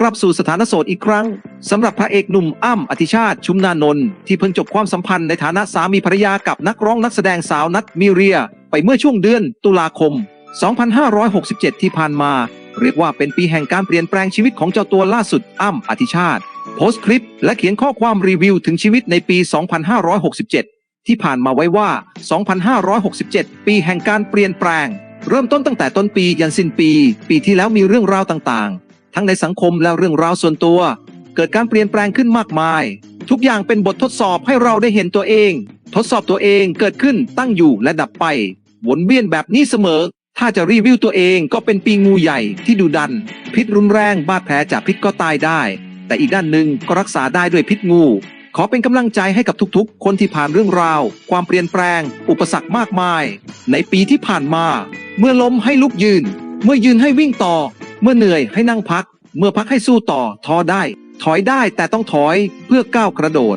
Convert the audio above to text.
กลับสู่สถานะโสดอีกครั้งสำหรับพระเอกหนุ่มอ้ำอธิชาติชุมนานนท์ที่เพิ่งจบความสัมพันธ์ในฐานะสามีภรรยากับนักร้องนักแสดงสาวนัทมิเรีย ไปเมื่อช่วงเดือนตุลาคม 2567 ที่ผ่านมา เรียกว่าเป็นปีแห่งการเปลี่ยนแปลงชีวิตของเจ้าตัวล่าสุดอ้ำอธิชาติ โพสต์คลิปและเขียนข้อความรีวิวถึงชีวิตในปี 2567 ที่ผ่านมาไว้ว่า 2567 ปีแห่งการเปลี่ยนแปลง เริ่มต้นตั้งแต่ต้นปียันสิ้นปี ปีที่แล้วมีเรื่องราวต่างๆ ทั้งในสังคมและเรื่องราวส่วนตัว เกิดการเปลี่ยนแปลงขึ้นมากมาย ทุกอย่างเป็นบททดสอบให้เราได้เห็นตัวเอง ทดสอบตัวเองเกิดขึ้นตั้งอยู่และดับไป วนเวียนแบบนี้เสมอ ถ้าจะรีวิวตัวเองก็เป็นปีงูใหญ่ที่ดุดัน พิษรุนแรงบาดแผลจากพิษก็ตายได้ แต่อีกด้านหนึ่งก็รักษาได้ด้วยพิษงู ขอเป็นกำลังใจให้กับทุกๆ คนที่ผ่านเรื่องราว ความเปลี่ยนแปลง อุปสรรคมากมาย ในปีที่ผ่านมา เมื่อล้มให้ลุกยืน เมื่อยืนให้วิ่งต่อ เมื่อเหนื่อยให้นั่งพัก เมื่อพักให้สู้ต่อ ท้อได้ ถอยได้แต่ต้องถอยเพื่อก้าวกระโดด